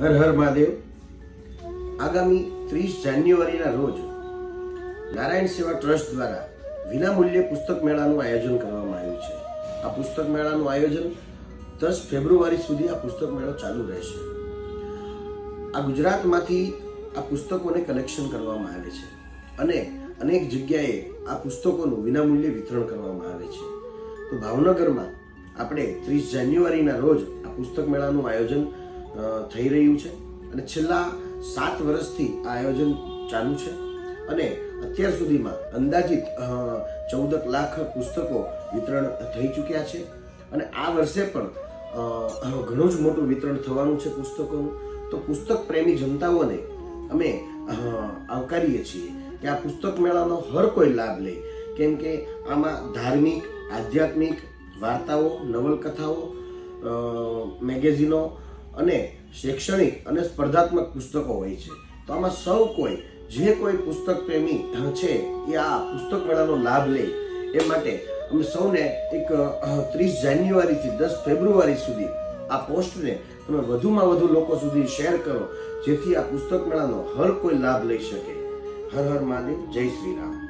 હર હર મહાદેવ. આગામી ત્રીસ જાન્યુઆરીના રોજ નારાયણ સેવા ટ્રસ્ટ દ્વારા વિનામૂલ્યે પુસ્તક મેળાનું આયોજન કરવામાં આવ્યું છે. આ પુસ્તક મેળાનું આયોજન દસ ફેબ્રુઆરી સુધી આ પુસ્તક મેળો ચાલુ રહેશે. આ ગુજરાતમાંથી આ પુસ્તકોને કલેક્શન કરવામાં આવે છે અને અનેક જગ્યાએ આ પુસ્તકોનું વિનામૂલ્યે વિતરણ કરવામાં આવે છે. તો ભાવનગરમાં આપણે ત્રીસ જાન્યુઆરીના રોજ આ પુસ્તક મેળાનું આયોજન થઈ રહ્યું છે અને છેલ્લા સાત વર્ષથી આ આયોજન ચાલુ છે. અને અત્યાર સુધીમાં અંદાજિત ચૌદક લાખ પુસ્તકો વિતરણ થઈ ચૂક્યા છે. અને આ વર્ષે પણ ઘણું જ મોટું વિતરણ થવાનું છે પુસ્તકોનું. તો પુસ્તક પ્રેમી જનતાઓને અમે આવકારીએ છીએ કે આ પુસ્તક મેળાનો હર કોઈ લાભ લે. કેમ કે આમાં ધાર્મિક, આધ્યાત્મિક વાર્તાઓ, નવલકથાઓ મેગેઝિનો અને શૈક્ષણિક અને સ્પર્ધાત્મક પુસ્તકો હોય છે. તો આમાં સૌ કોઈ, જે કોઈ પુસ્તક પ્રેમી છે એ આ પુસ્તક મેળાનો લાભ લે. એ માટે અમે સૌને એક ત્રીસ જાન્યુઆરીથી દસ ફેબ્રુઆરી સુધી આ પોસ્ટને તમે વધુમાં વધુ લોકો સુધી શેર કરો, જેથી આ પુસ્તક મેળાનો હર કોઈ લાભ લઈ શકે. હર હર મહાદેવ, જય શ્રી રામ.